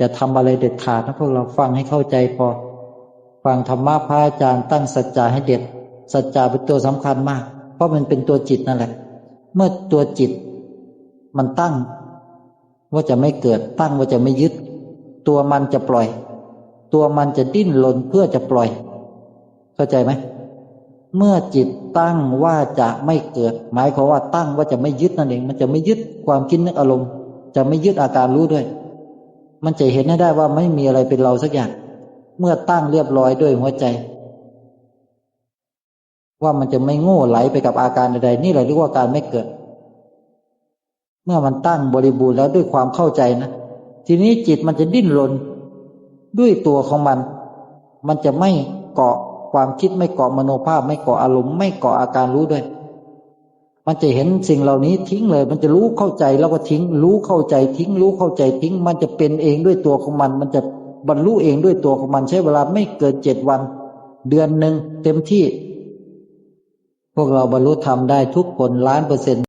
จะทำอะไรเด็ดขาดนะพวกเราฟังให้เข้าใจพอ ฟังธรรมะพระอาจารย์ตั้งสัจจะให้เด็ด สัจจะเป็นตัวสำคัญมาก เพราะมันเป็นตัวจิตนั่นแหละ เมื่อตัวจิต มันตั้ง ว่าจะไม่เกิดตั้งว่าจะไม่ยึด ตัวมันจะปล่อย ตัวมันจะดิ้นรนเพื่อจะปล่อย เข้าใจไหมเมื่อจิตตั้งว่าจะไม่เกิด หมายความว่าตั้งว่าจะไม่ยึดนั่นเอง มันจะไม่ยึดความคิดนึกอารมณ์ จะไม่ยึดอาการรู้ด้วย มันจะเห็นได้ว่าไม่มีอะไรเป็นเราสักอย่าง เมื่อตั้งเรียบร้อยด้วยหัวใจ ว่ามันจะไม่โง่ไหลไปกับอาการใดๆนี่แหละเรียกว่าการไม่เกิด เมื่อมันตั้งบริบูรณ์แล้วด้วยความเข้าใจนะทีนี้จิตมันจะดิ้นรนด้วยตัวของมัน มันจะไม่เกาะความคิดไม่เกาะมโนภาพ ไม่เกาะอารมณ์ไม่เกาะอาการรู้ด้วย มันจะเห็นสิ่งเหล่านี้ทิ้งเลย มันจะรู้เข้าใจแล้วก็ทิ้ง รู้เข้าใจทิ้ง รู้เข้าใจทิ้ง มันจะเป็นเองด้วยตัวของมัน มันจะบรรลุเองด้วยตัวของมัน ใช้เวลาไม่เกินเจ็ดวัน เดือนหนึ่งเต็มที่ พวกเราบรรลุธรรมได้ทุกคนล้านเปอร์เซ็นต์